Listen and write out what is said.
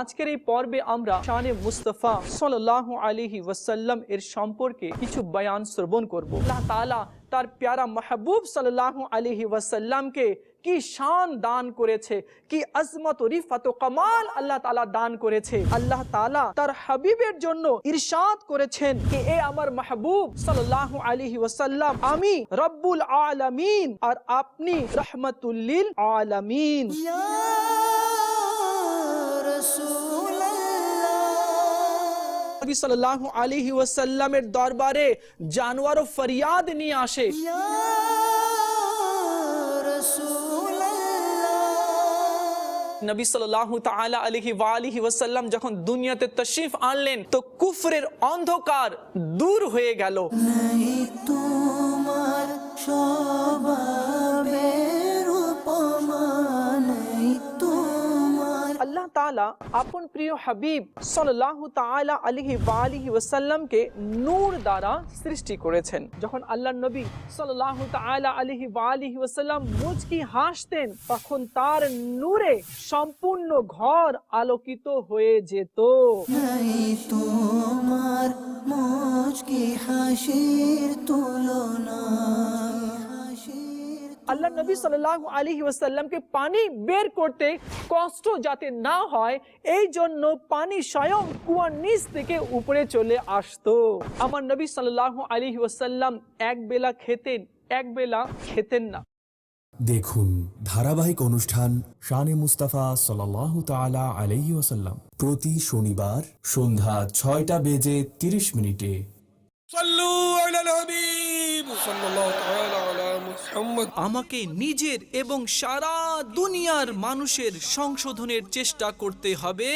আজকের এই পর্বে আমরা শানে মুস্তফা সাল্লাহ আলিহি ওয়াসাল্লাম এর সম্পর্কে কিছু বয়ান শ্রবণ করব। আল্লাহ তাআলা তার প্যারা মাহবুব সাল্লাহ আলিহি ওয়াসাল্লামকে কি শান দান করেছে, কি আজমত রিফাত কামাল আল্লাহ তাআলা দান করেছে। আল্লাহ তাআলা তার হাবিবের জন্য ইরশাদ করেছেন কি, এ আমার মাহবুব সাল্লাল্লাহু আলাইহি ওয়াসাল্লাম, আমি রব্বুল আলামিন, আর আপনি রহমাতুল্লিল আলামিন। নবী আলাইহি ওয়াসাল্লামের দরবারে জানোয়ারও ফরিয়াদ নিয়ে আসে। নবী সাল্লাল্লাহু তাআলা আলাইহি ওয়া আলিহি ওয়াসাল্লাম যখন দুনিয়াতে তশরিফ আনলেন তো কুফরের অন্ধকার দূর হয়ে গেল। তোমার আল্লাহ তাআলা আপন প্রিয় হাবিব সাল্লাল্লাহু তাআলা আলাইহি ওয়া আলিহি নূর দ্বারা সৃষ্টি করেছেন। যখন আল্লাহ নবী সাল্লাল্লাহু তাআলা আলাইহি ওয়া আলিহি মুচকি হাসতেন, তখন তার নূরে সম্পূর্ণ ঘর আলোকিত হয়ে যেত। তোমার মুচকি হাসির তুলনা। আল্লাহ নবী সাল্লাল্লাহু আলাইহি ওয়াসাল্লামকে পানি বের করতে কষ্ট যাতে না হয় এই জন্য পানি স্বয়ং কুয়ার নিচ থেকে উপরে চলে আসতো। আমার নবী সাল্লাল্লাহু আলী ওয়াসাল্লাম এক বেলা খেতেন এক বেলা খেতেন না। দেখুন ধারাবাহিক অনুষ্ঠান শানে মুস্তাফা সাল্লাহ তাআলা আলাইহি ওয়াসাল্লাম প্রতি শনিবার সন্ধ্যা ছয়টা বেজে তিরিশ মিনিটে। আমাকে নিজের এবং সারা দুনিয়ার মানুষের সংশোধনের চেষ্টা করতে হবে।